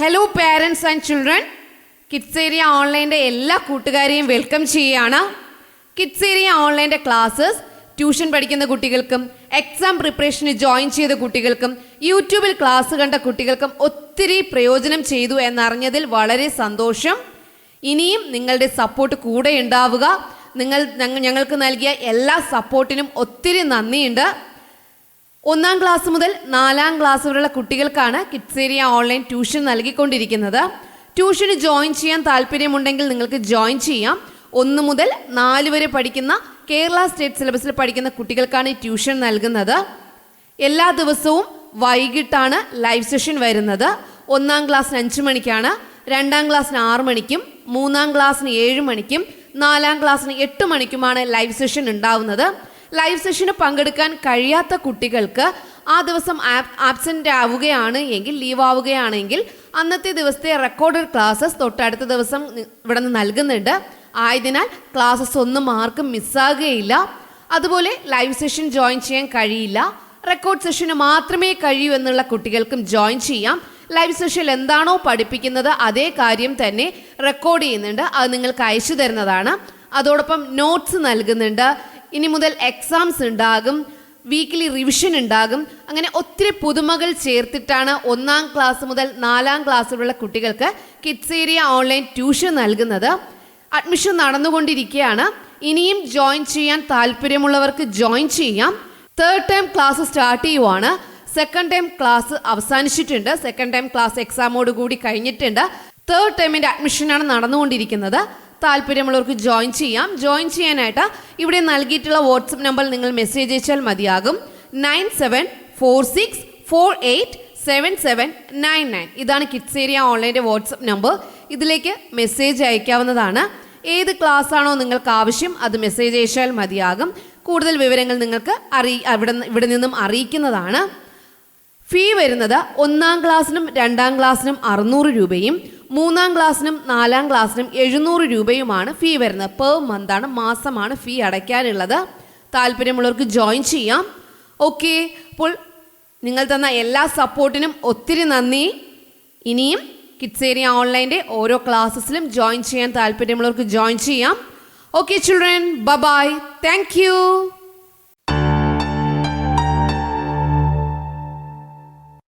Hello parents and children kids area ഓൺലൈന്റെ എല്ലാ കൂട്ടുകാരെയും welcome ചെയ്യുകയാണ്. കിഡ്സ് ഏരിയ ഓൺലൈന്റെ ക്ലാസ്സസ് ട്യൂഷൻ പഠിക്കുന്ന കുട്ടികൾക്കും എക്സാം പ്രിപ്പറേഷന് ജോയിൻ ചെയ്ത കുട്ടികൾക്കും യൂട്യൂബിൽ ക്ലാസ് കണ്ട കുട്ടികൾക്കും ഒത്തിരി പ്രയോജനം ചെയ്തു എന്നറിഞ്ഞതിൽ വളരെ സന്തോഷം. ഇനിയും നിങ്ങളുടെ സപ്പോർട്ട് കൂടെ ഉണ്ടാവുക. നിങ്ങൾ ഞങ്ങൾക്ക് നൽകിയ എല്ലാ സപ്പോർട്ടിനും ഒത്തിരി നന്ദിയുണ്ട്. ഒന്നാം ക്ലാസ് മുതൽ നാലാം ക്ലാസ് വരെയുള്ള കുട്ടികൾക്കാണ് കിഡ്സ് ഏരിയ ഓൺലൈൻ ട്യൂഷൻ നൽകിക്കൊണ്ടിരിക്കുന്നത് ട്യൂഷന് ജോയിൻ ചെയ്യാൻ താല്പര്യമുണ്ടെങ്കിൽ നിങ്ങൾക്ക് ജോയിൻ ചെയ്യാം. ഒന്ന് മുതൽ നാല് വരെ പഠിക്കുന്ന കേരള സ്റ്റേറ്റ് സിലബസിൽ പഠിക്കുന്ന കുട്ടികൾക്കാണ് ഈ ട്യൂഷൻ നൽകുന്നത്. എല്ലാ ദിവസവും വൈകിട്ടാണ് ലൈവ് സെഷൻ വരുന്നത്. ഒന്നാം ക്ലാസ്സിന് അഞ്ച് മണിക്കാണ് രണ്ടാം ക്ലാസ്സിന് ആറ് മണിക്കും മൂന്നാം ക്ലാസ്സിന് ഏഴ് മണിക്കും നാലാം ക്ലാസ്സിന് എട്ട് മണിക്കുമാണ് ലൈവ് സെഷൻ ഉണ്ടാവുന്നത്. ലൈവ് സെഷന് പങ്കെടുക്കാൻ കഴിയാത്ത കുട്ടികൾക്ക് ആ ദിവസം ആബ്സെന്റ് ആവുകയാണ് എങ്കിൽ ലീവ് ആവുകയാണെങ്കിൽ അന്നത്തെ ദിവസത്തെ റെക്കോർഡഡ് ക്ലാസ്സസ് തൊട്ടടുത്ത ദിവസം ഇവിടെ നിന്ന് നൽകുന്നുണ്ട്. ആയതിനാൽ ക്ലാസ്സസ് ഒന്നും ആർക്കും മിസ്സാകുകയില്ല. അതുപോലെ ലൈവ് സെഷൻ ജോയിൻ ചെയ്യാൻ കഴിയില്ല. റെക്കോർഡ് സെഷന് മാത്രമേ കഴിയൂ എന്നുള്ള കുട്ടികൾക്കും ജോയിൻ ചെയ്യാം. ലൈവ് സെഷനിൽ എന്താണോ പഠിപ്പിക്കുന്നത് അതേ കാര്യം തന്നെ റെക്കോർഡ് ചെയ്യുന്നുണ്ട്. അത് നിങ്ങൾക്ക് അയച്ചു തരുന്നതാണ്. അതോടൊപ്പം നോട്ട്സ് നൽകുന്നുണ്ട്. ഇനി മുതൽ എക്സാംസ് ഉണ്ടാകും വീക്കിലി റിവിഷൻ ഉണ്ടാകും. അങ്ങനെ ഒത്തിരി പുതുമകൾ ചേർത്തിട്ടാണ് ഒന്നാം ക്ലാസ് മുതൽ നാലാം ക്ലാസ്സിലുള്ള കുട്ടികൾക്ക് കിഡ്സ് ഏരിയ ഓൺലൈൻ ട്യൂഷൻ നൽകുന്നത്. അഡ്മിഷൻ നടന്നുകൊണ്ടിരിക്കുകയാണ്. ഇനിയും ജോയിൻ ചെയ്യാൻ താല്പര്യമുള്ളവർക്ക് ജോയിൻ ചെയ്യാം. തേർഡ് ടൈം ക്ലാസ് സ്റ്റാർട്ട് ചെയ്യുവാണ്. സെക്കൻഡ് ടൈം ക്ലാസ് അവസാനിച്ചിട്ടുണ്ട്. സെക്കൻഡ് ടൈം ക്ലാസ് എക്സാമോട് കൂടി കഴിഞ്ഞിട്ടുണ്ട്. തേർഡ് ടൈമിന്റെ അഡ്മിഷനാണ് നടന്നുകൊണ്ടിരിക്കുന്നത്. താല്പര്യമുള്ളവർക്ക് ജോയിൻ ചെയ്യാം. ജോയിൻ ചെയ്യാനായിട്ട് ഇവിടെ നൽകിയിട്ടുള്ള വാട്സപ്പ് നമ്പർ നിങ്ങൾ മെസ്സേജ് അയച്ചാൽ മതിയാകും. Nine seven four six four eight seven seven nine nine. ഇതാണ് കിഡ്സ് ഏരിയ ഓൺലൈന്റെ വാട്സപ്പ് നമ്പർ ഇതിലേക്ക് മെസ്സേജ് അയക്കാവുന്നതാണ്. ഏത് ക്ലാസ് ആണോ നിങ്ങൾക്ക് ആവശ്യം അത് മെസ്സേജ് അയച്ചാൽ മതിയാകും. കൂടുതൽ വിവരങ്ങൾ നിങ്ങൾക്ക് അറി അവിടെ ഇവിടെ നിന്നും അറിയിക്കുന്നതാണ്. ഫീ വരുന്നത് ഒന്നാം ക്ലാസ്സിനും രണ്ടാം ക്ലാസ്സിനും അറുന്നൂറ് രൂപയും. മൂന്നാം ക്ലാസ്സിനും നാലാം ക്ലാസ്സിനും എഴുന്നൂറ് രൂപയുമാണ് ഫീ വരുന്നത്. പെർ മന്താണ് മാസമാണ് ഫീ അടയ്ക്കാനുള്ളത്. താല്പര്യമുള്ളവർക്ക് ജോയിൻ ചെയ്യാം. ഓക്കെ അപ്പോൾ നിങ്ങൾ തന്ന എല്ലാ സപ്പോർട്ടിനും ഒത്തിരി നന്ദി. ഇനിയും കിഡ്സ് ഓൺലൈന്റെ ഓരോ ക്ലാസ്സസിലും ജോയിൻ ചെയ്യാൻ താല്പര്യമുള്ളവർക്ക് ജോയിൻ ചെയ്യാം. ഓക്കെ ചിൽഡ്രൻ ബ ബൈ താങ്ക്